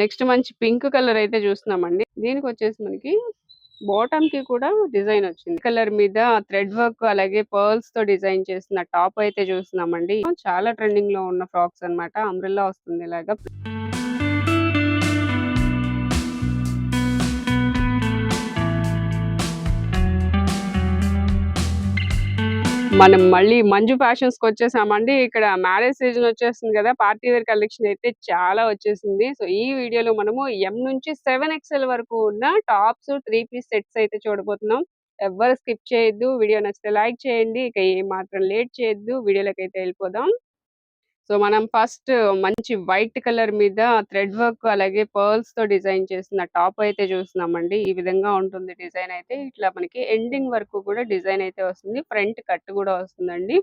Next మంచి pink colour అయితే చూస్తున్నామండి. దీనికి వచ్చేసి మనకి బాటమ్కి కూడా డిజైన్ వచ్చింది. కలర్ మీద థ్రెడ్ వర్క్ అలాగే పర్ల్స్తో డిజైన్ చేసిన టాప్ అయితే చూస్తున్నామండి. చాలా ట్రెండింగ్లో ఉన్న ఫ్రాక్స్ అన్నమాట. అంబ్రెల్లా వస్తుంది ఇలాగా. మనం మళ్ళీ మంజు ఫ్యాషన్స్కి వచ్చేసామండి. ఇక్కడ మ్యారేజ్ సీజన్ వచ్చేస్తుంది కదా పార్టీ వేర్ కలెక్షన్ అయితే చాలా వచ్చేసింది. సో ఈ వీడియోలో మనము ఎం నుంచి సెవెన్ ఎక్స్ఎల్ వరకు ఉన్న టాప్స్ త్రీ పీస్ సెట్స్ అయితే చూడబోతున్నాం. ఎవ్వరు స్కిప్ చేయొద్దు. వీడియో నచ్చితే లైక్ చేయండి. ఇక ఏ మాత్రం లేట్ చేయొద్దు. వీడియోలోకి అయితే వెళ్ళిపోదాం. సో మనం ఫస్ట్ మంచి వైట్ కలర్ మీద థ్రెడ్ వర్క్ అలాగే పర్ల్స్తో డిజైన్ చేసిన టాప్ అయితే చూస్తున్నామండి. ఈ విధంగా ఉంటుంది డిజైన్ అయితే. ఇట్లా మనకి ఎండింగ్ వరకు కూడా డిజైన్ అయితే వస్తుంది. ఫ్రంట్ కట్ కూడా వస్తుందండి.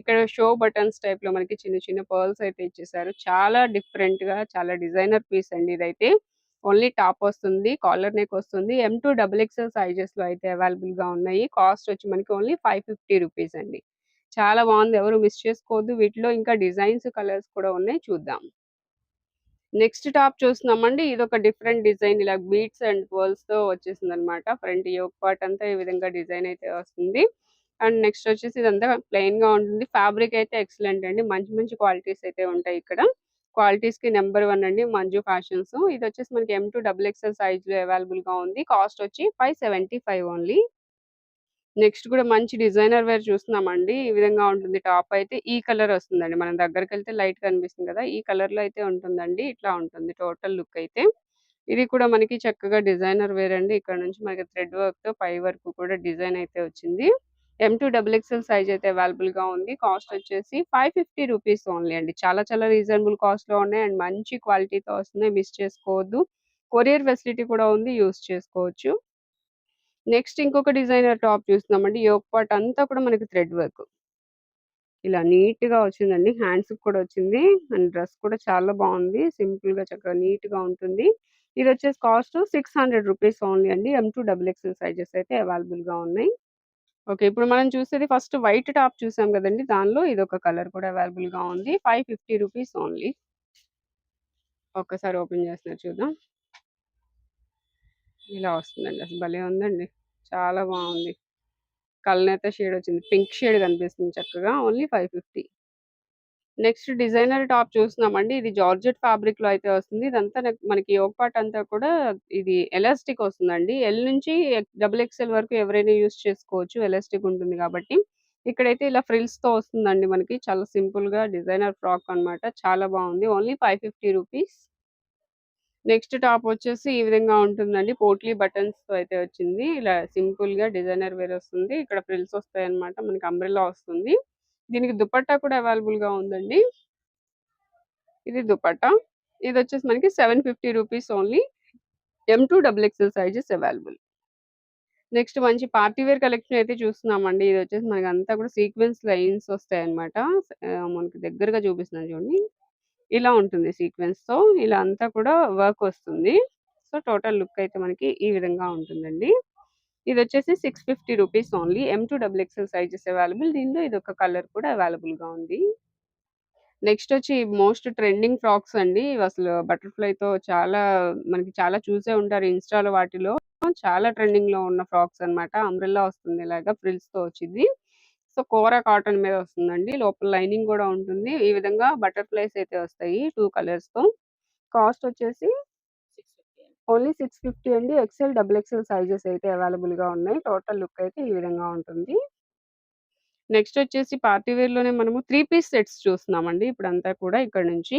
ఇక్కడ షో బటన్స్ టైప్లో మనకి చిన్న చిన్న పర్ల్స్ అయితే ఇచ్చేసారు. చాలా డిఫరెంట్గా చాలా డిజైనర్ పీస్ అండి ఇదైతే. ఓన్లీ టాప్ వస్తుంది కాలర్ నెక్ వస్తుంది. ఎం టూ డబుల్ ఎక్స్ఎల్ సైజెస్లో అయితే అవైలబుల్గా ఉన్నాయి. కాస్ట్ వచ్చి మనకి ఓన్లీ ఫైవ్ ఫిఫ్టీ రూపీస్ అండి. చాలా బాగుంది. ఎవరు మిస్ చేసుకోవద్దు. వీటిలో ఇంకా డిజైన్స్ కలర్స్ కూడా ఉన్నాయి. చూద్దాం. నెక్స్ట్ టాప్ చూస్తున్నామండి. ఇది ఒక డిఫరెంట్ డిజైన్. ఇలా బీట్స్ అండ్ పర్ల్స్తో వచ్చేసింది అనమాట ఫ్రంట్ యోక్ పార్ట్ అంతా ఈ విధంగా డిజైన్ అయితే వస్తుంది. అండ్ నెక్స్ట్ వచ్చేసి ఇదంతా ప్లెయిన్గా ఉంటుంది. ఫ్యాబ్రిక్ అయితే ఎక్సలెంట్ అండి. మంచి మంచి క్వాలిటీస్ అయితే ఉంటాయి ఇక్కడ. క్వాలిటీస్కి నెంబర్ వన్ అండి మంజు ఫ్యాషన్స్. ఇది వచ్చేసి మనకి ఎం టూ డబుల్ ఎక్స్ఎల్ సైజ్లో అవైలబుల్గా ఉంది. కాస్ట్ వచ్చి five seventy five only next కూడా మంచి డిజైనర్ వేర్ చూస్తున్నామండి. ఈ విధంగా ఉంటుంది. టాప్ అయితే ఈ కలర్ వస్తుందండి. మనం దగ్గరికి వెళ్తే లైట్ కనిపిస్తుంది కదా ఈ కలర్లో అయితే ఉంటుందండి. ఇట్లా ఉంటుంది టోటల్ లుక్ అయితే. ఇది కూడా మనకి చక్కగా డిజైనర్ వేర్ అండి. ఇక్కడ నుంచి మనకి థ్రెడ్ వర్క్తో పై వరకు కూడా డిజైన్ అయితే వచ్చింది. M to double XL size అయితే అవైలబుల్గా ఉంది. కాస్ట్ వచ్చేసి ఫైవ్ ఫిఫ్టీ రూపీస్ ఓన్లీ అండి. చాలా చాలా రీజనబుల్ కాస్ట్లో ఉన్నాయి. అండ్ మంచి క్వాలిటీతో వస్తున్నాయి. మిస్ చేసుకోవద్దు. కొరియర్ ఫెసిలిటీ కూడా ఉంది. యూస్ చేసుకోవచ్చు. నెక్స్ట్ ఇంకొక డిజైనర్ టాప్ చూస్తున్నామండి. యోక్ పార్ట్ అంతా కూడా మనకి థ్రెడ్ వర్క్. ఇలా నీట్గా వచ్చిందండి. హ్యాండ్స్ కూడా వచ్చింది. అండ్ డ్రెస్ కూడా చాలా బాగుంది. సింపుల్గా చక్కగా నీట్గా ఉంటుంది. ఇది వచ్చేసి cost six hundred rupees only అండి. M to double XL sizes అయితే అవైలబుల్గా ఉన్నాయి. ఓకే ఇప్పుడు మనం చూసేది ఫస్ట్ వైట్ టాప్ చూసాం కదండి. దానిలో ఇది ఒక కలర్ కూడా అవైలబుల్గా ఉంది. Five fifty rupees only. ఒక్కసారి ఓపెన్ చేస్తున్నారు చూద్దాం. ఇలా వస్తుందండి. అసలు భలే ఉందండి. చాలా బాగుంది. కలనేత షేడ్ వచ్చింది. పింక్ షేడ్ కనిపిస్తుంది చక్కగా. Only five fifty. Next designer top చూస్తున్నామండి. ఇది జార్జెట్ ఫ్యాబ్రిక్లో అయితే వస్తుంది. ఇదంతా మనకి యోగ పార్ట్ అంతా కూడా ఇది ఎలాస్టిక్ వస్తుందండి. ఎల్ నుంచి డబుల్ ఎక్స్ఎల్ వరకు ఎవరైనా యూస్ చేసుకోవచ్చు. ఎలాస్టిక్ ఉంటుంది కాబట్టి. ఇక్కడైతే ఇలా ఫ్రిల్స్తో వస్తుందండి మనకి. చాలా సింపుల్గా డిజైనర్ ఫ్రాక్ అన్నమాట. చాలా బాగుంది. Only five fifty rupees. Next top వచ్చేసి ఈ విధంగా ఉంటుందండి. పోట్లీ బటన్స్తో అయితే వచ్చింది. ఇలా సింపుల్గా డిజైనర్ వేర్ వస్తుంది. ఇక్కడ ఫ్రిల్స్ వస్తాయి అనమాట మనకి అంబ్రెల్లా వస్తుంది. దీనికి దుపట్టా కూడా అవైలబుల్గా ఉందండి. ఇది దుపట్టా. ఇది వచ్చేసి మనకి seven fifty rupees only. M to double XL sizes available. Next మంచి పార్టీ వేర్ కలెక్షన్ అయితే చూస్తున్నామండి. ఇది వచ్చేసి మనకి అంతా కూడా సీక్వెన్స్ లైన్స్ వస్తాయి అనమాట మనకి దగ్గరగా చూపిస్తున్నాను చూడండి. ఇలా ఉంటుంది సీక్వెన్స్తో ఇలా అంతా కూడా వర్క్ వస్తుంది. సో టోటల్ లుక్ అయితే మనకి ఈ విధంగా ఉంటుందండి. ఇది వచ్చేసి six fifty rupees only. M to double XL sizes available దీనిలో ఇది ఒక కలర్ కూడా అవైలబుల్గా ఉంది. నెక్స్ట్ వచ్చి మోస్ట్ ట్రెండింగ్ ఫ్రాక్స్ అండి. అసలు బటర్ఫ్లైతో చాలా మనకి చాలా చూసే ఉంటారు ఇన్స్టాలో వాటిలో. చాలా ట్రెండింగ్లో ఉన్న ఫ్రాక్స్ అన్నమాట. అంబ్రెల్లా వస్తుంది ఇలాగా ఫ్రిల్స్తో వచ్చింది. సో కోరా కాటన్ మీద వస్తుందండి. లోపల లైనింగ్ కూడా ఉంటుంది. ఈ విధంగా బటర్ఫ్లైస్ అయితే వస్తాయి టూ కలర్స్తో కాస్ట్ వచ్చేసి ఓన్లీ సిక్స్ ఫిఫ్టీ అండి. ఎక్సెల్ డబుల్ ఎక్సెల్ సైజెస్ అయితే అవైలబుల్గా ఉన్నాయి. టోటల్ లుక్ అయితే ఈ విధంగా ఉంటుంది. నెక్స్ట్ వచ్చేసి పార్టీ వేర్లోనే మనము త్రీ పీస్ సెట్స్ చూస్తున్నామండి. ఇప్పుడంతా కూడా ఇక్కడ నుంచి.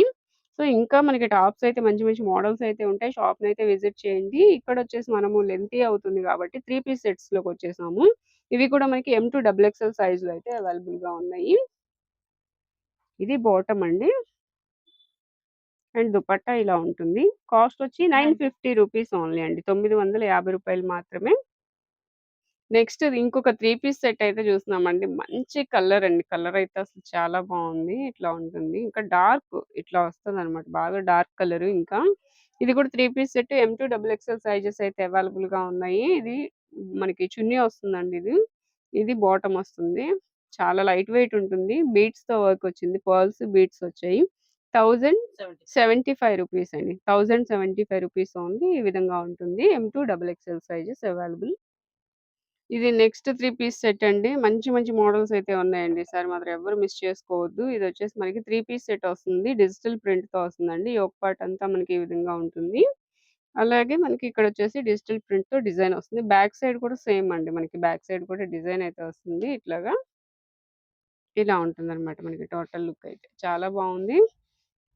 సో ఇంకా మనకి టాప్స్ అయితే మంచి మంచి మోడల్స్ అయితే ఉంటాయి. షాప్ అయితే విజిట్ చేయండి. ఇక్కడ వచ్చేసి మనము లెంతీ అవుతుంది కాబట్టి త్రీ పీస్ సెట్స్లోకి వచ్చేసాము. ఇవి కూడా మనకి ఎం టూ డబుల్ ఎక్స్ఎల్ సైజ్లో అయితే అవైలబుల్గా ఉన్నాయి. ఇది బాటమ్ అండి. అండ్ దుపట్టా ఇలా ఉంటుంది. కాస్ట్ వచ్చి నైన్ ఫిఫ్టీ రూపీస్ ఓన్లీ అండి. తొమ్మిది వందల యాభై రూపాయలు మాత్రమే. నెక్స్ట్ ఇంకొక త్రీ పీస్ సెట్ అయితే చూస్తున్నామండి. మంచి కలర్ అండి. కలర్ అయితే అసలు చాలా బాగుంది. ఇట్లా ఉంటుంది. ఇంకా డార్క్ ఇట్లా వస్తుంది అనమాట బాగా డార్క్ కలర్ ఇంకా. ఇది కూడా three piece set M to double XL sizes అయితే అవైలబుల్గా ఉన్నాయి. ఇది మనకి చున్నీ వస్తుందండి ఇది. ఇది బాటమ్ వస్తుంది. చాలా లైట్ వెయిట్ ఉంటుంది. బీట్స్తో వర్క్ వచ్చింది. పర్ల్స్ బీట్స్ వచ్చాయి. Thousand seventy five. రూపీస్ అండి. Thousand seventy five rupees only ఈ విధంగా ఉంటుంది. M to double XL sizes available ఇది నెక్స్ట్ త్రీ పీస్ సెట్ అండి. మంచి మంచి మోడల్స్ అయితే ఉన్నాయండి. సార్ మాత్రం ఎవరు మిస్ చేసుకోవద్దు. ఇది వచ్చేసి మనకి త్రీ పీస్ సెట్ వస్తుంది. డిజిటల్ ప్రింట్తో వస్తుందండి. ఈ ఒక పార్ట్ అంతా మనకి ఈ విధంగా ఉంటుంది. అలాగే మనకి ఇక్కడ వచ్చేసి డిజిటల్ ప్రింట్తో డిజైన్ వస్తుంది. బ్యాక్ సైడ్ కూడా సేమ్ అండి. మనకి బ్యాక్ సైడ్ కూడా డిజైన్ అయితే వస్తుంది. ఇట్లాగా ఇలా ఉంటుంది అనమాట మనకి టోటల్ లుక్ అయితే. చాలా బాగుంది.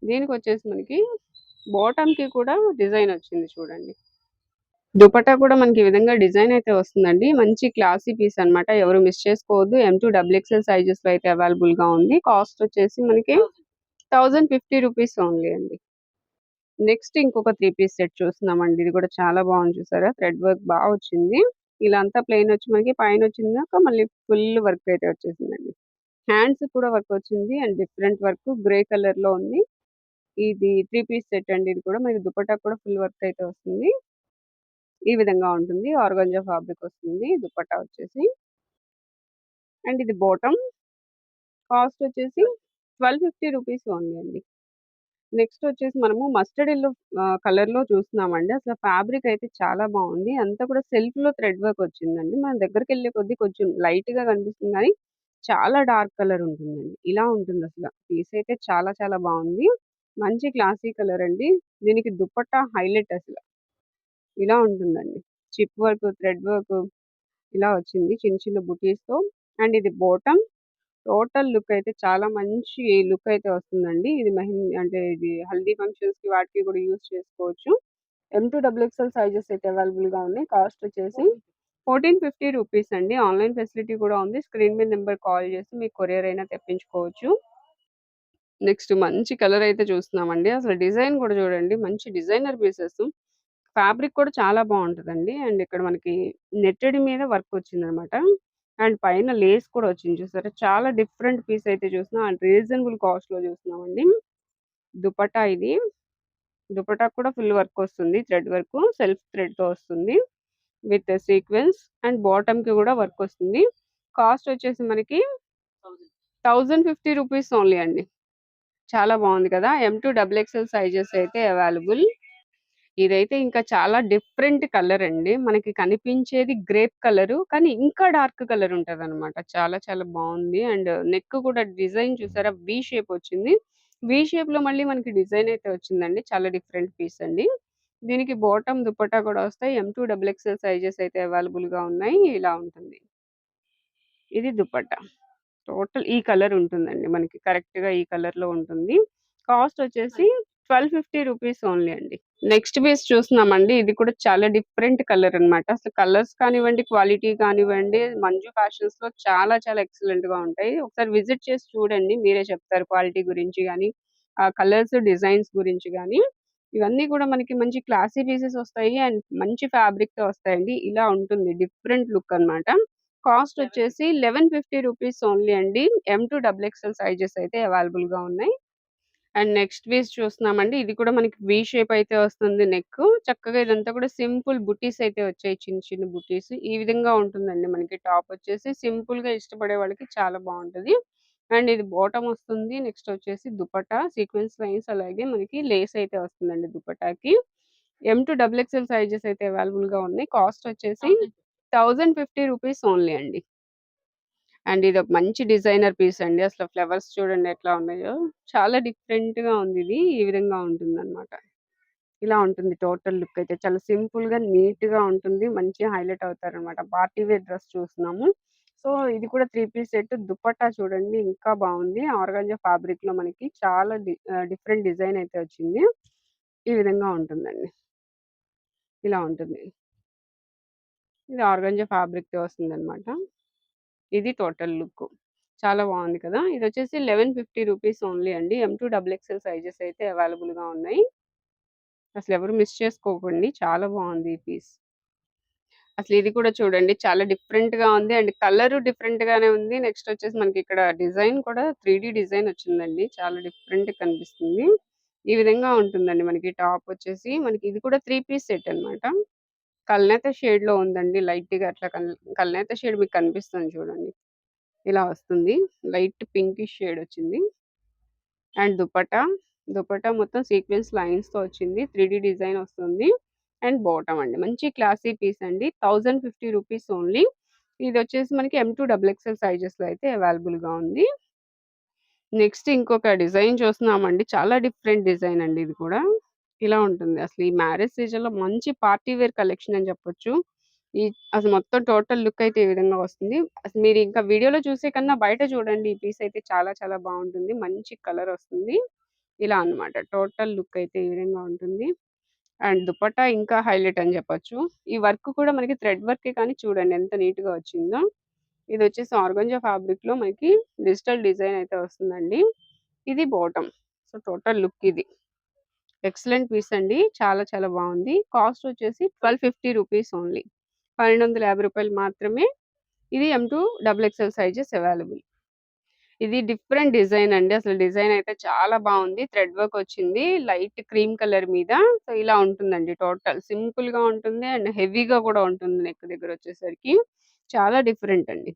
దీనికి వచ్చేసి మనకి బాటమ్కి కూడా డిజైన్ వచ్చింది చూడండి. దుపట్టా కూడా మనకి ఈ విధంగా డిజైన్ అయితే వస్తుందండి. మంచి క్లాసీ పీస్ అన్నమాట. ఎవరు మిస్ చేసుకోవద్దు. ఎం టూ డబుల్ ఎక్స్ఎల్ సైజెస్లో అయితే అవైలబుల్గా ఉంది. కాస్ట్ వచ్చేసి మనకి థౌజండ్ ఫిఫ్టీ రూపీస్ ఓన్లీ అండి. నెక్స్ట్ ఇంకొక త్రీ పీస్ సెట్ చూస్తున్నామండి. ఇది కూడా చాలా బాగుంది చూసారా? థ్రెడ్ వర్క్ బాగా వచ్చింది. ఇలా అంతా ప్లెయిన్ వచ్చి మనకి పైన వచ్చిందాక మళ్ళీ ఫుల్ వర్క్ అయితే వచ్చేసిందండి. హ్యాండ్స్ కూడా వర్క్ వచ్చింది. అండ్ డిఫరెంట్ వర్క్ గ్రే కలర్లో ఉంది. ఇది త్రీ పీస్ సెట్ అండి. ఇది కూడా మనకి దుపట్టా కూడా ఫుల్ వర్క్ అయితే వస్తుంది. ఈ విధంగా ఉంటుంది. ఆర్గంజా ఫ్యాబ్రిక్ వస్తుంది. దుపట్టా వచ్చేసి. అండ్ ఇది బాటమ్. కాస్ట్ వచ్చేసి ట్వెల్వ్ ఫిఫ్టీ రూపీస్ ఓన్లీ అండి. నెక్స్ట్ వచ్చేసి మనము మస్టర్డ్ ఎల్లో కలర్లో చూస్తున్నామండి. అసలు ఫ్యాబ్రిక్ అయితే చాలా బాగుంది. అంతా కూడా సెల్ఫ్లో థ్రెడ్ వర్క్ వచ్చిందండి. మన దగ్గరికి వెళ్ళే కొద్దీ కొంచెం లైట్గా కనిపిస్తుంది కానీ చాలా డార్క్ కలర్ ఉంటుందండి. ఇలా ఉంటుంది అసలు. పీస్ అయితే చాలా చాలా బాగుంది. మంచి క్లాసీ కలర్ అండి. దీనికి దుపట్టా హైలైట్ అసలు. ఇలా ఉంటుందండి. చిప్ వర్క్ థ్రెడ్ వర్క్ ఇలా వచ్చింది. చిన్న చిన్న బుటీస్‌తో అండ్ ఇది బాటమ్ టోటల్ లుక్ అయితే చాలా మంచి లుక్ అయితే వస్తుందండి. ఇది మెహందీ అంటే ఇది హల్దీ ఫంక్షన్స్కి వాటికి కూడా యూస్ చేసుకోవచ్చు. ఎం టూ డబ్ల్యూఎక్స్ఎల్ సైజెస్ అయితే అవైలబుల్గా ఉన్నాయి. కాస్ట్ వచ్చేసి ఫోర్టీన్ ఫిఫ్టీ రూపీస్ అండి. ఆన్లైన్ ఫెసిలిటీ కూడా ఉంది. స్క్రీన్ మీద నెంబర్ కాల్ చేసి మీకు కొరియర్ అయినా తెప్పించుకోవచ్చు. నెక్స్ట్ మంచి కలర్ అయితే చూస్తున్నామండి. అసలు డిజైన్ కూడా చూడండి. మంచి డిజైనర్ పీసెస్. ఫ్యాబ్రిక్ కూడా చాలా బాగుంటుందండి. అండ్ ఇక్కడ మనకి నెట్టడి మీద వర్క్ వచ్చిందనమాట. అండ్ పైన లేస్ కూడా వచ్చింది చూసారా? చాలా డిఫరెంట్ పీస్ అయితే చూస్తున్నాం. అండ్ రీజనబుల్ కాస్ట్లో చూస్తున్నామండి. దుపటా ఇది. దుపటా కూడా ఫుల్ వర్క్ వస్తుంది. థ్రెడ్ వర్క్ సెల్ఫ్ థ్రెడ్తో వస్తుంది. విత్ సీక్వెన్స్ అండ్ బాటమ్కి కూడా వర్క్ వస్తుంది. కాస్ట్ వచ్చేసి మనకి థౌజండ్ ఫిఫ్టీ రూపీస్ ఓన్లీ అండి. చాలా బాగుంది కదా? M to double XL sizes అయితే అవైలబుల్ ఇదైతే ఇంకా చాలా డిఫరెంట్ కలర్ అండి మనకి కనిపించేది గ్రేప్ కలర్ కానీ ఇంకా డార్క్ కలర్ ఉంటది అనమాట చాలా చాలా బాగుంది. అండ్ నెక్ కూడా డిజైన్ చూసారా? వి షేప్ వచ్చింది. వి షేప్లో మళ్ళీ మనకి డిజైన్ అయితే వచ్చిందండి. చాలా డిఫరెంట్ పీస్ అండి. దీనికి బాటమ్ దుపట్టా కూడా వస్తాయి. M to double XL sizes అయితే అవైలబుల్గా ఉన్నాయి. ఇలా ఉంటుంది. ఇది దుపట్టా. టోటల్ ఈ కలర్ ఉంటుందండి. మనకి కరెక్ట్గా ఈ కలర్లో ఉంటుంది. కాస్ట్ వచ్చేసి ట్వెల్వ్ ఫిఫ్టీ రూపీస్ ఓన్లీ అండి. నెక్స్ట్ పీస్ చూస్తున్నామండి. ఇది కూడా చాలా డిఫరెంట్ కలర్ అన్నమాట. అసలు కలర్స్ కానివ్వండి క్వాలిటీ కానివ్వండి మంజు ఫ్యాషన్స్లో చాలా చాలా ఎక్సలెంట్గా ఉంటాయి. ఒకసారి విజిట్ చేసి చూడండి. మీరే చెప్తారు క్వాలిటీ గురించి కానీ ఆ కలర్స్ డిజైన్స్ గురించి కానీ ఇవన్నీ కూడా మనకి మంచి క్లాసీ పీసెస్ వస్తాయి అండ్ మంచి ఫ్యాబ్రిక్తో వస్తాయండి. ఇలా ఉంటుంది. డిఫరెంట్ లుక్ అన్నమాట. కాస్ట్ వచ్చేసి లెవెన్ ఫిఫ్టీ రూపీస్ ఓన్లీ అండి. M to double XL sizes అయితే అవైలబుల్గా ఉన్నాయి. అండ్ నెక్స్ట్ పీస్ చూస్తున్నామండి. ఇది కూడా మనకి వి షేప్ అయితే వస్తుంది నెక్ చక్కగా ఇదంతా కూడా సింపుల్ బుటీస్ అయితే వచ్చాయి. చిన్న చిన్న బుటీస్. ఈ విధంగా ఉంటుందండి మనకి టాప్ వచ్చేసి. సింపుల్గా ఇష్టపడే వాళ్ళకి చాలా బాగుంటది. అండ్ ఇది బాటమ్ వస్తుంది. నెక్స్ట్ వచ్చేసి దుపట్టా. సీక్వెన్స్ లైన్స్ అలాగే మనకి లేస్ అయితే వస్తుందండి దుపట్టాకి. M to double XL sizes అయితే అవైలబుల్గా ఉన్నాయి. కాస్ట్ వచ్చేసి థౌజండ్ ఫిఫ్టీ రూపీస్ ఓన్లీ అండి. అండ్ ఇది ఒక మంచి డిజైనర్ పీస్ అండి. అసలు ఫ్లవర్స్ చూడండి ఎట్లా ఉన్నాయో. చాలా డిఫరెంట్గా ఉంది ఇది ఈ విధంగా ఉంటుంది అనమాట ఇలా ఉంటుంది టోటల్ లుక్ అయితే. చాలా సింపుల్గా నీట్గా ఉంటుంది. మంచి హైలైట్ అవుతారు అనమాట పార్టీ వేర్ డ్రెస్ చూస్తున్నాము. సో ఇది కూడా త్రీ పీస్ సెట్. దుపట్టా చూడండి ఇంకా బాగుంది. ఆర్గాంజా ఫ్యాబ్రిక్లో మనకి చాలా డిఫరెంట్ డిజైన్ అయితే వచ్చింది. ఈ విధంగా ఉంటుందండి. ఇలా ఉంటుంది. ఇది ఆర్గాంజా ఫ్యాబ్రిక్తో వస్తుంది అనమాట ఇది టోటల్ లుక్ చాలా బాగుంది కదా! ఇది వచ్చేసి లెవెన్ ఫిఫ్టీ రూపీస్ ఓన్లీ అండి. M to double XL sizes అయితే అవైలబుల్గా ఉన్నాయి. అసలు ఎవరు మిస్ చేసుకోకండి. చాలా బాగుంది ఈ పీస్. అసలు ఇది కూడా చూడండి చాలా డిఫరెంట్గా ఉంది. అండ్ కలర్ డిఫరెంట్ గానే ఉంది. నెక్స్ట్ వచ్చేసి మనకి ఇక్కడ డిజైన్ కూడా త్రీ డిజైన్ వచ్చిందండి. చాలా డిఫరెంట్ కనిపిస్తుంది. ఈ విధంగా ఉంటుందండి మనకి టాప్ వచ్చేసి. మనకి ఇది కూడా త్రీ పీస్ సెట్ అన్నమాట. కల్నేత షేడ్లో ఉందండి లైట్గా అట్లా కల్ కల్నేత షేడ్ మీకు కనిపిస్తుంది చూడండి ఇలా వస్తుంది లైట్ పింకిష్ షేడ్ వచ్చింది అండ్ దుపటా దుపటా మొత్తం సీక్వెన్స్ లైన్స్‌తో వచ్చింది. త్రీ డిజైన్ వస్తుంది. అండ్ బాటమ్ అండి. మంచి క్లాసీ పీస్ అండి. Thousand fifty rupees only. ఇది వచ్చేసి మనకి ఎం టూ డబుల్ ఎక్స్ఎల్ సైజెస్‌లో అయితే అవైలబుల్‌గా ఉంది. నెక్స్ట్ ఇంకొక డిజైన్ చూస్తున్నామండి. చాలా డిఫరెంట్ డిజైన్ అండి ఇది కూడా. ఇలా ఉంటుంది. అసలు ఈ మ్యారేజ్ సీజన్‌లో మంచి పార్టీ వేర్ కలెక్షన్ అని చెప్పొచ్చు. ఈ అసలు మొత్తం టోటల్ లుక్ అయితే ఈ విధంగా వస్తుంది. అసలు మీరు ఇంకా వీడియోలో చూసే కన్నా బయట చూడండి. ఈ పీస్ అయితే చాలా చాలా బాగుంటుంది. మంచి కలర్ వస్తుంది. ఇలా అన్నమాట. టోటల్ లుక్ అయితే ఈ విధంగా ఉంటుంది. అండ్ దుపట్టా ఇంకా హైలైట్ అని చెప్పొచ్చు. ఈ వర్క్ కూడా మనకి థ్రెడ్ వర్కే కానీ చూడండి ఎంత నీట్‌గా వచ్చిందో. ఇదొచ్చేసి ఆర్గాంజా ఫ్యాబ్రిక్‌లో మనకి డిజిటల్ డిజైన్ అయితే వస్తుందండి. ఇది బాటమ్. సో, టోటల్ లుక్ ఇది. ఎక్సలెంట్ పీస్ అండి. చాలా చాలా బాగుంది. కాస్ట్ వచ్చేసి 1250 రూపీస్ ఓన్లీ. పన్నెండు వందల యాభై రూపాయలు మాత్రమే. ఇది M to double XL sizes available. ఇది డిఫరెంట్ డిజైన్ అండి. అసలు డిజైన్ అయితే చాలా బాగుంది. థ్రెడ్ వర్క్ వచ్చింది. లైట్ క్రీమ్ కలర్ మీద. సో, ఇలా ఉంటుందండి టోటల్. సింపుల్‌గా ఉంటుంది. అండ్ హెవీగా కూడా ఉంటుంది నెక్ దగ్గర వచ్చేసరికి. చాలా డిఫరెంట్ అండి.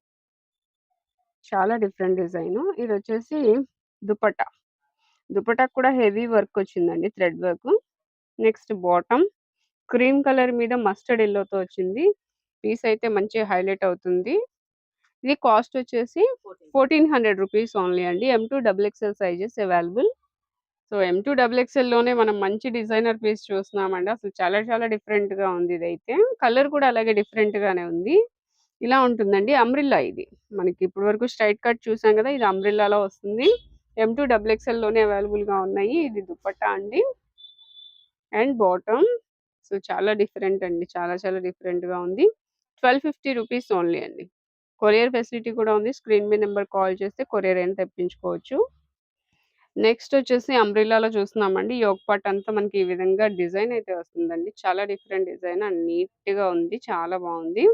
చాలా డిఫరెంట్ డిజైన్ ఇది వచ్చేసి దుపట్టా. దుపట్టాకు కూడా హెవీ వర్క్ వచ్చిందండి. Thread work. Next bottom. Cream colour మీద మస్టర్డ్ ఎల్లోతో వచ్చింది. పీస్ అయితే మంచి హైలైట్ అవుతుంది. ఇది కాస్ట్ వచ్చేసి 1400 రూపీస్ ఓన్లీ అండి. M to double XL sizes available. So, M to double ఎక్స్ఎల్‌లోనే మనం మంచి డిజైనర్ పీస్ చూస్తున్నామండి. అసలు చాలా చాలా డిఫరెంట్‌గా ఉంది ఇదైతే. కలర్ కూడా అలాగే డిఫరెంట్‌గానే ఉంది. ఇలా ఉంటుందండి. అంబ్రెల్లా ఇది. మనకి ఇప్పటి వరకు స్ట్రెయిట్ కట్ చూసాం కదా! ఇది అమ్రిల్లాలో వస్తుంది. ఎం టూ డబుల్ ఎక్స్ఎల్‌లోనే అవైలబుల్‌గా ఉన్నాయి. ఇది దుపట్టా అండి. And bottom. సో, చాలా డిఫరెంట్ అండి. చాలా చాలా డిఫరెంట్‌గా ఉంది. 1250 రూపీస్ ఓన్లీ అండి. కొరియర్ ఫెసిలిటీ కూడా ఉంది. స్క్రీన్ మీద నెంబర్ కాల్ చేస్తే కొరియర్ అయినా తెప్పించుకోవచ్చు. నెక్స్ట్ వచ్చేసి అంబ్రిల్లాలో చూస్తున్నామండి. యోగ పార్ట్ అంతా మనకి ఈ విధంగా డిజైన్ అయితే వస్తుందండి. చాలా డిఫరెంట్ డిజైన్ అండ్ నీట్‌గా ఉంది. చాలా బాగుంది.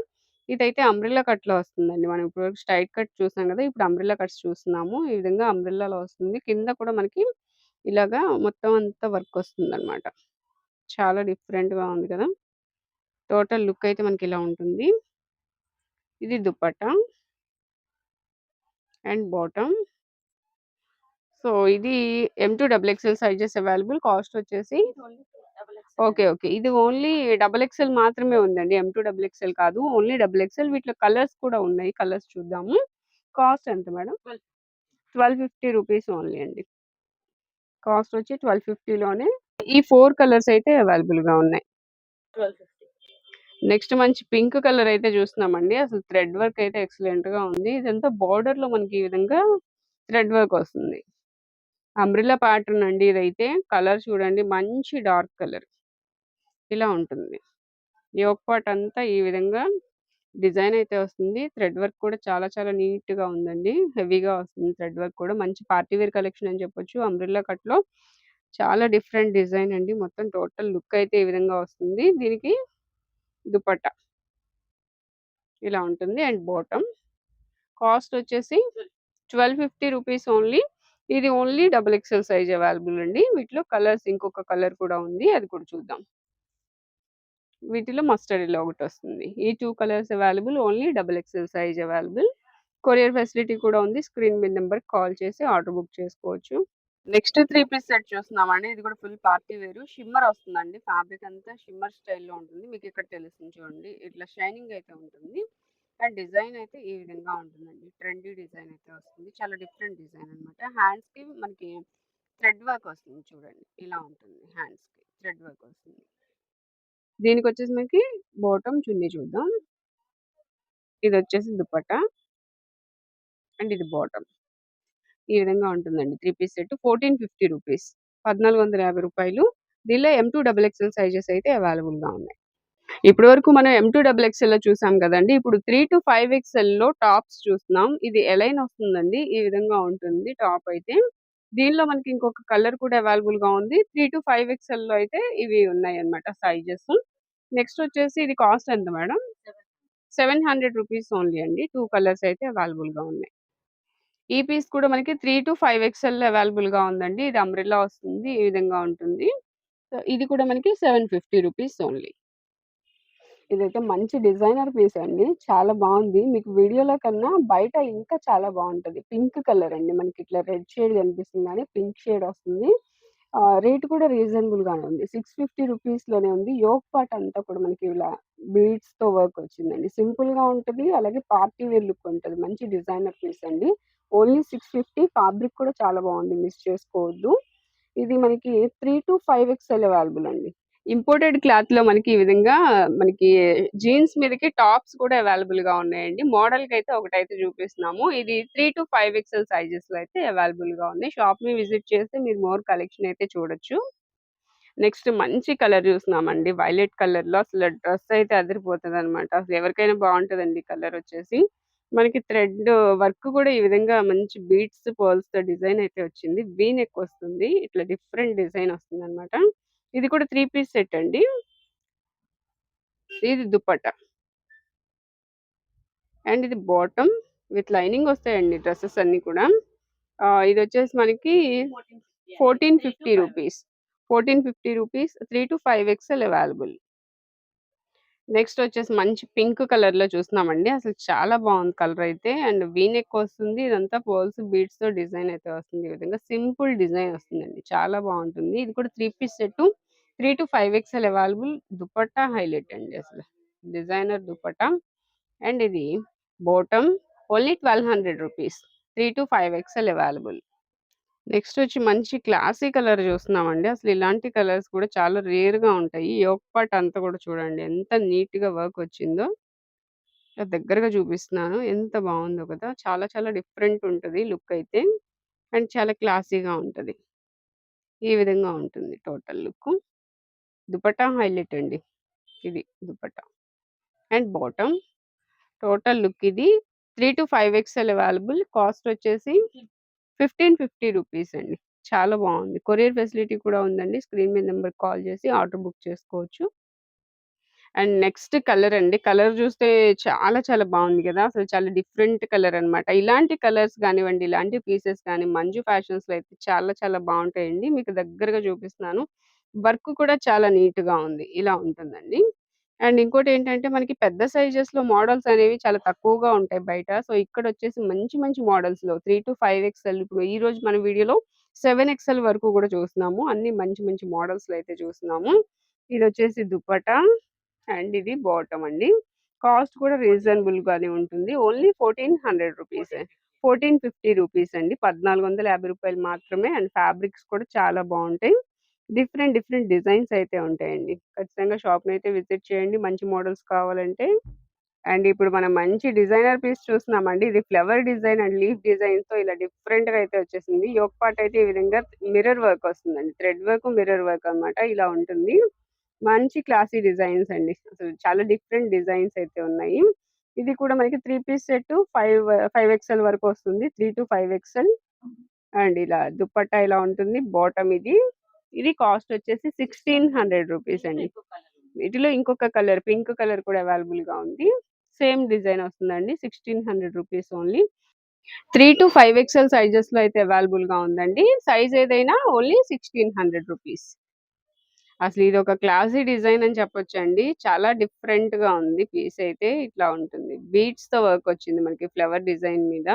ఇదైతే అంబ్రెల్లా కట్‌లో వస్తుందండి. మనం ఇప్పుడు స్ట్రైట్ కట్ చూసాం కదా! ఇప్పుడు అంబ్రిల్లా కట్స్ చూస్తున్నాము. ఈ విధంగా అంబ్రిల్లాలో వస్తుంది. కింద కూడా మనకి ఇలాగా మొత్తం అంతా వర్క్ వస్తుంది అనమాట చాలా డిఫరెంట్‌గా ఉంది కదా! టోటల్ లుక్ అయితే మనకి ఇలా ఉంటుంది. ఇది దుపట్టా. And bottom. సో, ఇది M to double XL sizes available. Cost వచ్చేసి ఓకే. ఓకే. ఇది ఓన్లీ డబుల్ ఎక్స్ఎల్ మాత్రమే ఉందండి. ఎం టూ డబుల్ ఎక్స్ఎల్ కాదు. Only double XL. వీటిలో కలర్స్ కూడా ఉన్నాయి. కలర్స్ చూద్దాము. కాస్ట్ ఎంత మేడం? 1250 రూపీస్ ఓన్లీ అండి. కాస్ట్ వచ్చి 1250లోనే ఈ 4 కలర్స్ అయితే అవైలబుల్‌గా ఉన్నాయి. 1250. నెక్స్ట్ మంచి పింక్ కలర్ అయితే చూస్తున్నామండి. అసలు థ్రెడ్ వర్క్ అయితే ఎక్సలెంట్‌గా ఉంది. ఇదంతా బోర్డర్‌లో మనకి ఈ విధంగా థ్రెడ్ వర్క్ వస్తుంది. అంబ్రెల్లా ప్యాటర్న్ అండి ఇదైతే. కలర్ చూడండి మంచి డార్క్ కలర్. ఇలా ఉంటుంది. యోక్ పార్ట్ అంతా ఈ విధంగా డిజైన్ అయితే వస్తుంది. థ్రెడ్ వర్క్ కూడా చాలా చాలా నీట్‌గా ఉందండి. హెవీగా వస్తుంది థ్రెడ్ వర్క్ కూడా. మంచి పార్టీ వేర్ కలెక్షన్ అని చెప్పొచ్చు. అంబ్రెల్లా కట్‌లో చాలా డిఫరెంట్ డిజైన్ అండి. మొత్తం టోటల్ లుక్ అయితే ఈ విధంగా వస్తుంది. దీనికి దుపట్టా. ఇలా ఉంటుంది. And bottom. కాస్ట్ వచ్చేసి 1250 రూపీస్ ఓన్లీ. ఇది only double XL size available అండి. వీటిలో కలర్స్ ఇంకొక కలర్ కూడా ఉంది. అది కూడా చూద్దాం. వీటిలో మస్టర్డ్ ఒకటి వస్తుంది ఈ two colours available. Only double XL size available. Courier facility కూడా ఉంది. స్క్రీన్ మీద నంబర్‌కి కాల్ చేసి ఆర్డర్ బుక్ చేసుకోవచ్చు. నెక్స్ట్ త్రీ పీస్ సెట్ చూస్తున్నామండి. ఇది కూడా ఫుల్ పార్టీ వేర్. షిమ్మర్ వస్తుందండి. ఫ్యాబ్రిక్ అంతా షిమ్మర్ స్టైల్‌లో ఉంటుంది. మీకు ఇక్కడ తెలుస్తుంది చూడండి. ఇట్లా షైనింగ్ అయితే ఉంటుంది. అండ్ డిజైన్ అయితే ఈ విధంగా ఉంటుందండి. ట్రెండీ డిజైన్ అయితే వస్తుంది. చాలా డిఫరెంట్ డిజైన్ అన్నమాట. హ్యాండ్స్‌కి మనకి థ్రెడ్ వర్క్ వస్తుంది చూడండి. ఇలా ఉంటుంది హ్యాండ్స్‌కి. థ్రెడ్ వర్క్ వస్తుంది. దీనికి వచ్చేసి మనకి బాటమ్ చున్నీ చూద్దాం. ఇది వచ్చేసి దుపట్టా. అండ్ ఇది బాటమ్. ఈ విధంగా ఉంటుందండి. Three piece set 1450 rupees. పద్నాలుగు రూపాయలు దీనిలో M to double XL sizes అయితే అవైలబుల్‌గా ఉన్నాయి. ఇప్పటి వరకు మనం ఎం టూ డబుల్ ఎక్స్ఎల్‌లో చూసాం కదండి ఇప్పుడు 3-5 ఎక్స్ఎల్‌లో టాప్స్ చూస్తున్నాం. ఇది ఎలైన్ వస్తుందండి. ఈ విధంగా ఉంటుంది టాప్ అయితే. దీనిలో మనకి ఇంకొక కలర్ కూడా అవైలబుల్‌గా ఉంది. 3-5 ఎక్స్ఎల్‌లో అయితే ఇవి ఉన్నాయి అన్నమాట సైజెస్. నెక్స్ట్ వచ్చేసి ఇది కాస్ట్ ఎంత మేడం? 700 రూపీస్ ఓన్లీ అండి. టూ కలర్స్ అయితే అవైలబుల్‌గా ఉన్నాయి. ఈ పీస్ కూడా మనకి త్రీ టు ఫైవ్ ఎక్స్ఎల్ అవైలబుల్‌గా ఉందండి. ఇది అంబ్రెల్లా వస్తుంది. ఈ విధంగా ఉంటుంది. సో, ఇది కూడా మనకి 750 రూపీస్ ఓన్లీ. ఇదైతే మంచి డిజైనర్ పీస్ అండి. చాలా బాగుంది మీకు వీడియోలో కన్నా బయట ఇంకా చాలా బాగుంటుంది పింక్ కలర్ అండి. మనకి ఇట్లా రెడ్ షేడ్ కనిపిస్తుంది కానీ పింక్ షేడ్ వస్తుంది. రేట్ కూడా రీజనబుల్గానే ఉంది ఉంది. 650 రూపీస్‌లోనే ఉంది. యోక్ పాట్ అంతా కూడా మనకి ఇలా బీడ్స్‌తో వర్క్ వచ్చిందండి. సింపుల్‌గా ఉంటది. అలాగే పార్టీ వేర్ లుక్ ఉంటది. మంచి డిజైనర్ పీస్ అండి. ఓన్లీ 650 ఫ్యాబ్రిక్ కూడా చాలా బాగుంది. మిస్ చేసుకోవద్దు. ఇది మనకి 3-5 ఎక్స్ఎల్ అవైలబుల్ అండి. ఇంపోర్టెడ్ క్లాత్‌లో మనకి ఈ విధంగా మనకి జీన్స్ మీదకి టాప్స్ కూడా అవైలబుల్గా ఉన్నాయండి. మోడల్కి అయితే ఒకటైతే చూపిస్తున్నాము. ఇది త్రీ టు ఫైవ్ ఎక్సెల్ సైజెస్లో అయితే అవైలబుల్గా ఉంది ఉన్నాయి. షాప్‌ని విజిట్ చేస్తే మీరు మోర్ కలెక్షన్ అయితే చూడొచ్చు. నెక్స్ట్ మంచి కలర్ చూస్తున్నామండి. వైలెట్ కలర్లో అసలు డ్రెస్ అయితే అదిరిపోతదనమాట. అసలు ఎవరికైనా బాగుంటుందండి కలర్ వచ్చేసి. మనకి థ్రెడ్ వర్క్ కూడా ఈ విధంగా మంచి బీట్స్ పోల్స్ పర్ల్స్‌తో డిజైన్ అయితే వచ్చింది. వీ నెక్ వస్తుంది. ఇట్లా డిఫరెంట్ డిజైన్ వస్తుంది అనమాట ఇది కూడా 3 పీస్ సెట్ అండి. ఇది దుపట్టా. అండ్ ఇది బాటమ్ విత్ లైనింగ్ వస్తాయండి డ్రెసెస్ అన్నీ కూడా. ఆహ్, ఇదొచ్చేసి మనకి 1450 rupees. 1450 rupees 3-5 XL available. Next వచ్చేసి మంచి పింక్ కలర్‌లో చూస్తున్నామండి. అసలు చాలా బాగుంది కలర్ అయితే. అండ్ వీ నెక్ వస్తుంది. ఇదంతా పర్ల్స్, బీడ్స్‌తో డిజైన్ అయితే వస్తుంది. ఈ విధంగా సింపుల్ డిజైన్ వస్తుందండి. చాలా బాగుంటుంది. ఇది కూడా three piece set 3-5 XL available. Dupatta highlight అండి అసలు. డిజైనర్ దుపట్టా. అండ్ ఇది bottom only 1200 rupees. 3-5 XL available. Next వచ్చి మంచి క్లాసీ కలర్ చూస్తున్నామండి. అసలు ఇలాంటి కలర్స్ కూడా చాలా రేర్‌గా ఉంటాయి. యోక్ పార్ట్ అంతా కూడా చూడండి ఎంత నీట్‌గా వర్క్ వచ్చిందో. ఇలా దగ్గరగా చూపిస్తున్నాను. ఎంత బాగుందో కదా! చాలా చాలా డిఫరెంట్ ఉంటది లుక్ అయితే. అండ్ చాలా క్లాసీగా ఉంటది. ఈ విధంగా ఉంటుంది టోటల్ లుక్కు. దుపట్టా హైలైట్ అండి. ఇది dupatta. And bottom. Total look ఇది. 3-5 ఎక్స్ఎల్ అవైలబుల్. కాస్ట్ వచ్చేసి 1550 రూపీస్ అండి. చాలా బాగుంది. కొరియర్ ఫెసిలిటీ కూడా ఉందండి. స్క్రీన్ మీద నెంబర్ కాల్ చేసి ఆర్డర్ బుక్ చేసుకోవచ్చు. అండ్ నెక్స్ట్ కలర్ అండి. కలర్ చూస్తే చాలా చాలా బాగుంది కదా! అసలు చాలా డిఫరెంట్ కలర్ అన్నమాట. ఇలాంటి కలర్స్ కానివ్వండి, ఇలాంటి పీసెస్ కానీ మంజు ఫ్యాషన్స్‌లో అయితే చాలా చాలా బాగుంటాయండి. మీకు దగ్గరగా చూపిస్తున్నాను. వర్క్ కూడా చాలా నీట్‌గా ఉంది. ఇలా ఉంటుందండి. అండ్ ఇంకోటేంటంటే మనకి పెద్ద సైజెస్‌లో మోడల్స్ అనేవి చాలా తక్కువగా ఉంటాయి బయట. సో, ఇక్కడొచ్చేసి మంచి మంచి మోడల్స్‌లో 3-5 ఎక్స్ఎల్ ఇప్పుడు ఈరోజు మన వీడియోలో 7 ఎక్స్ఎల్ వరకు కూడా చూస్తున్నాము. అన్నీ మంచి మంచి మోడల్స్‌లో అయితే చూస్తున్నాము. ఇదొచ్చేసి దుపట్టా. అండ్ ఇది బాటమ్ అండి. కాస్ట్ కూడా రీజనబుల్‌గానే ఉంటుంది. ఓన్లీ 1400 రూపీసే. 1450 రూపీస్ అండి. 1450 రూపాయలు మాత్రమే. అండ్ ఫ్యాబ్రిక్స్ కూడా చాలా బాగుంటాయి. డిఫరెంట్ డిఫరెంట్ డిజైన్స్ అయితే ఉంటాయండి. ఖచ్చితంగా షాప్‌ని అయితే విజిట్ చేయండి. మంచి మోడల్స్ కావాలంటే. అండ్ ఇప్పుడు మనం మంచి డిజైనర్ పీస్ చూస్తున్నామండి. ఇది ఫ్లవర్ డిజైన్ అండ్ లీఫ్ డిజైన్స్‌తో ఇలా డిఫరెంట్‌గా అయితే వచ్చేసింది. యోక్ పార్ట్ అయితే ఈ విధంగా మిర్రర్ వర్క్ వస్తుందండి. థ్రెడ్ వర్క్, మిర్రర్ వర్క్ అన్నమాట. ఇలా ఉంటుంది. మంచి క్లాసీ డిజైన్స్ అండి. అసలు చాలా డిఫరెంట్ డిజైన్స్ అయితే ఉన్నాయి. ఇది కూడా మనకి 3 పీస్ సెట్ 5 5 ఎక్స్ఎల్ వరకు వస్తుంది. 3-5 ఎక్స్ఎల్. అండ్ ఇలా దుపట్టా ఇలా ఉంటుంది. బాటమ్ ఇది. ఇది కాస్ట్ వచ్చేసి 1600 రూపీస్ అండి. వీటిలో ఇంకొక కలర్ పింక్ కలర్ కూడా అవైలబుల్‌గా ఉంది. సేమ్ డిజైన్ వస్తుందండి. 1600 రూపీస్ ఓన్లీ. 3-5 ఎక్స్ఎల్ సైజెస్‌లో అయితే అవైలబుల్‌గా ఉందండి. సైజ్ ఏదైనా ఓన్లీ 1600 రూపీస్. అసలు ఇదొక క్లాసీ డిజైన్ అని చెప్పొచ్చండి. చాలా డిఫరెంట్‌గా ఉంది పీస్ అయితే ఇట్లా ఉంటుంది. బీడ్స్‌తో వర్క్ వచ్చింది మనకి ఫ్లవర్ డిజైన్ మీద.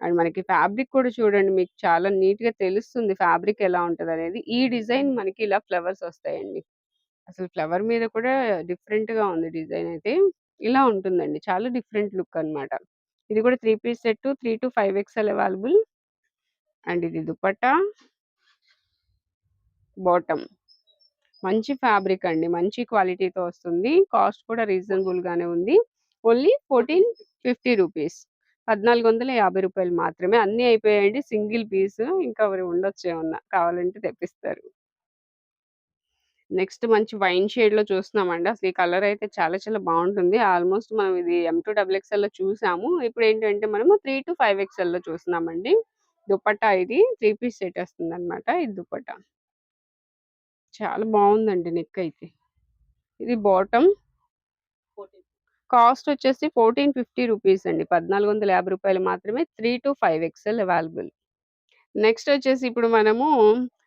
అండ్ మనకి ఫ్యాబ్రిక్ కూడా చూడండి మీకు చాలా నీట్‌గా తెలుస్తుంది ఫ్యాబ్రిక్ ఎలా ఉంటదనేది. ఈ డిజైన్ మనకి ఇలా ఫ్లవర్స్ వస్తాయండి. అసలు ఫ్లవర్ మీద కూడా డిఫరెంట్‌గా ఉంది డిజైన్ అయితే. ఇలా ఉంటుందండి. చాలా డిఫరెంట్ లుక్ అన్నమాట. ఇది కూడా 3 piece set 3-5 XL available. And ఇది దుపట్టా. బాటమ్. మంచి ఫ్యాబ్రిక్ అండి. మంచి క్వాలిటీతో వస్తుంది. కాస్ట్ కూడా రీజనబుల్‌గానే ఉంది. Only 1450 rupees. 1450 రూపాయలు మాత్రమే. అన్నీ అయిపోయాయండి. సింగిల్ పీస్ ఇంకా మరి ఉండొచ్చు ఏమన్నా. కావాలంటే తెప్పిస్తారు. నెక్స్ట్ మంచి వైన్ షేడ్‌లో చూస్తున్నామండి. అసలు ఈ కలర్ అయితే చాలా చాలా బాగుంటుంది. ఆల్మోస్ట్ మనం ఇది ఎం2 డబుల్ ఎక్స్ఎల్‌లో చూసాము. ఇప్పుడేంటంటే మనము 3-5 ఎక్స్ఎల్‌లో చూస్తున్నామండి. దుపట్టా ఇది 3 పీస్ సెట్ వస్తుందన్నమాట. ఇది దుపట్టా. చాలా బాగుందండి నెక్ అయితే. ఇది బాటమ్. కాస్ట్ వచ్చేసి 1450 రూపీస్ అండి. 1450 రూపాయలు మాత్రమే. 3-5 ఎక్స్ఎల్ అవైలబుల్. నెక్స్ట్ వచ్చేసి ఇప్పుడు మనము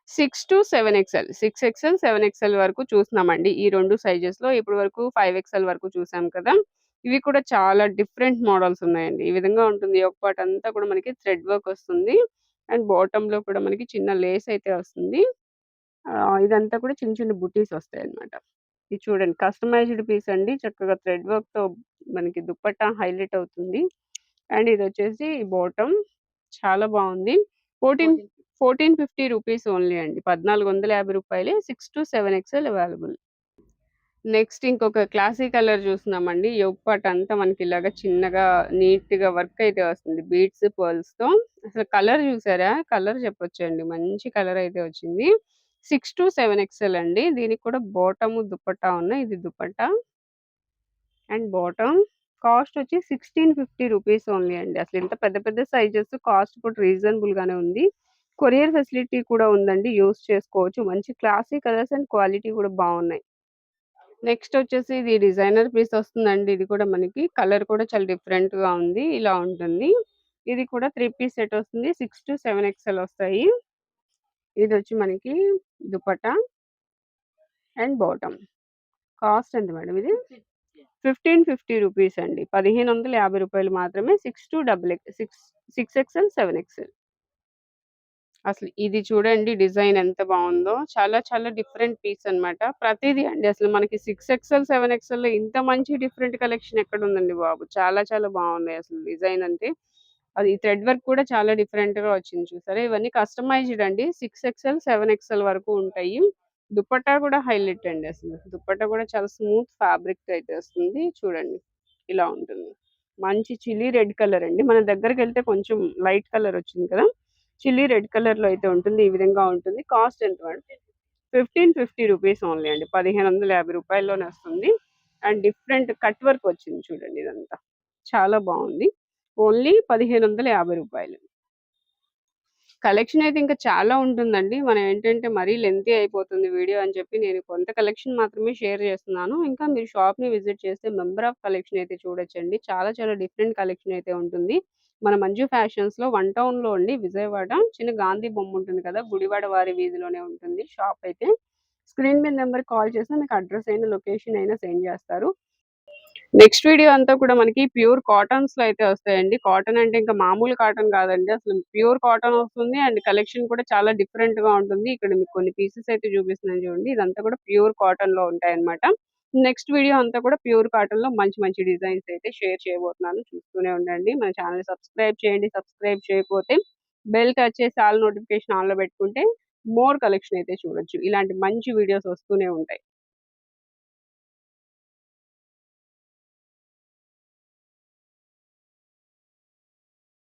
6-7 XL six XL, seven XL వరకు చూస్తున్నామండి. ఈ రెండు సైజెస్‌లో ఇప్పుడు వరకు ఫైవ్ ఎక్స్ఎల్ వరకు చూసాం కదా! ఇవి కూడా చాలా డిఫరెంట్ మోడల్స్ ఉన్నాయండి. ఈ విధంగా ఉంటుంది. ఒక పాట అంతా కూడా మనకి థ్రెడ్ వర్క్ వస్తుంది. అండ్ బాటంలో కూడా మనకి చిన్న లేస్ అయితే వస్తుంది. ఇదంతా కూడా చిన్న చిన్న బుటీస్ వస్తాయన్నమాట. ఇది చూడండి కస్టమైజ్డ్ పీస్ అండి. చక్కగా థ్రెడ్ వర్క్‌తో మనకి దుపట్టా హైలైట్ అవుతుంది. అండ్ ఇదొచ్చేసి బాటమ్ చాలా బావుంది. 14 1450 రూపీస్ ఓన్లీ అండి. రూ. 1450 6-7 ఎక్స్ఎల్ అవైలబుల్. నెక్స్ట్ ఇంకొక క్లాసీ కలర్ చూస్తున్నామండి. పార్ట్ అంతా మనకి ఇలాగా చిన్నగా నీట్‌గా వర్క్ అయితే వస్తుంది. బీడ్స్, పర్ల్స్‌తో. అసలు కలర్ చూసారా? కలర్ చెప్పొచ్చండి. మంచి కలర్ అయితే వచ్చింది. 6-7 ఎక్స్ఎల్ అండి. దీనికి కూడా బాటము, దుపట్టా ఉన్నాయి. ఇది దుపట్టా. అండ్ బాటమ్ కాస్ట్ వచ్చి 1650 రూపీస్ ఓన్లీ అండి. అసలు ఇంత పెద్ద పెద్ద సైజెస్ కాస్ట్ కూడా రీజనబుల్గానే ఉంది. కొరియర్ ఫెసిలిటీ కూడా ఉందండి. యూస్ చేసుకోవచ్చు. మంచి క్లాసీ కలర్స్ అండ్ క్వాలిటీ కూడా బాగున్నాయి నెక్స్ట్ వచ్చేసి ఇది డిజైనర్ పీస్ వస్తుందండి. ఇది కూడా మనకి కలర్ కూడా చాలా డిఫరెంట్‌గా ఉంది. ఇలా ఉంటుంది. ఇది కూడా త్రీ పీస్ సెట్ వస్తుంది. 6-7 ఎక్స్ఎల్ వస్తాయి. ఇదొచ్చి మనకి దుపట్టా. And bottom. కాస్ట్ ఎంత మేడం ఇది? 1550 రూపీస్ అండి. రూ. 1550 మాత్రమే 6-డబుల్ ఎక్ సిక్స్ 6 ఎక్స్ఎల్, 7 ఎక్స్ఎల్. అసలు ఇది చూడండి డిజైన్ ఎంత బావుందో. చాలా చాలా డిఫరెంట్ పీస్ అన్నమాట. ప్రతీదీ అండి అసలు మనకి 6 ఎక్స్ఎల్, 7 ఎక్స్ఎల్‌లో ఇంత మంచి డిఫరెంట్ కలెక్షన్ ఎక్కడుందండి బాబు! చాలా చాలా బావున్నాయి అసలు డిజైన్ అంటే. అది థ్రెడ్ వర్క్ కూడా చాలా డిఫరెంట్‌గా వచ్చింది చూసారా? ఇవన్నీ కస్టమైజ్డ్ అండి. సిక్స్ ఎక్స్ఎల్, సెవెన్ ఎక్స్ఎల్ వరకు ఉంటాయి. దుపట్టా కూడా హైలైట్ అండి అసలు. దుపట్టా కూడా చాలా స్మూత్ ఫ్యాబ్రిక్ అయితే వస్తుంది. చూడండి. ఇలా ఉంటుంది. మంచి చిల్లీ రెడ్ కలర్ అండి. మన దగ్గరికెళ్తే కొంచెం లైట్ కలర్ వచ్చింది కదా! చిల్లీ రెడ్ కలర్‌లో అయితే ఉంటుంది. ఈ విధంగా ఉంటుంది. కాస్ట్ ఎంత ఫిఫ్టీన్ ఫిఫ్టీ రూపీస్ ఓన్లీ అండి. పదిహేను వందల యాభై రూపాయల్లోనే వస్తుంది. అండ్ డిఫరెంట్ కట్ వర్క్ వచ్చింది చూడండి ఇదంతా. చాలా బాగుంది ఓన్లీ పదిహేను వందల యాభై రూపాయలు కలెక్షన్ అయితే ఇంకా చాలా ఉంటుందండి. మనం ఏంటంటే మరీ లెంతీ అయిపోతుంది వీడియో అని చెప్పి నేను కొంత కలెక్షన్ మాత్రమే షేర్ చేస్తున్నాను. ఇంకా మీరు షాప్‌ని విజిట్ చేస్తే మెంబర్ ఆఫ్ కలెక్షన్ అయితే చూడొచ్చండి. చాలా చాలా డిఫరెంట్ కలెక్షన్ అయితే ఉంటుంది. మన మంజు ఫ్యాషన్స్‌లో వన్ టౌన్‌లో ఉండి విజయవాడ. చిన్న గాంధీ బొమ్మ ఉంటుంది కదా! గుడివాడ వారి వీధిలోనే ఉంటుంది షాప్ అయితే. స్క్రీన్ మీద నెంబర్ కాల్ చేసినా మీకు అడ్రస్ అయినా, లొకేషన్ అయినా సెండ్ చేస్తారు. నెక్స్ట్ వీడియో అంతా కూడా మనకి ప్యూర్ కాటన్స్లో అయితే వస్తాయండి. కాటన్ అంటే ఇంకా మామూలు కాటన్ కాదండి. అసలు ప్యూర్ కాటన్ వస్తుంది. అండ్ కలెక్షన్ కూడా చాలా డిఫరెంట్గా ఉంటుంది. ఇక్కడ మీకు కొన్ని పీసెస్ అయితే చూపిస్తున్నాను చూడండి. ఇదంతా కూడా ప్యూర్ కాటన్లో ఉంటాయి అన్నమాట నెక్స్ట్ వీడియో అంతా కూడా ప్యూర్ కాటన్లో మంచి మంచి డిజైన్స్ అయితే షేర్ చేయబోతున్నాను. చూస్తూనే ఉండండి. మన ఛానల్ సబ్స్క్రైబ్ చేయండి. సబ్స్క్రైబ్ చేయకపోతే బెల్ టచ్ చేసి ఆల్ నోటిఫికేషన్ ఆన్‌లో పెట్టుకుంటే మోర్ కలెక్షన్ అయితే చూడొచ్చు. ఇలాంటి మంచి వీడియోస్ వస్తూనే ఉంటాయి.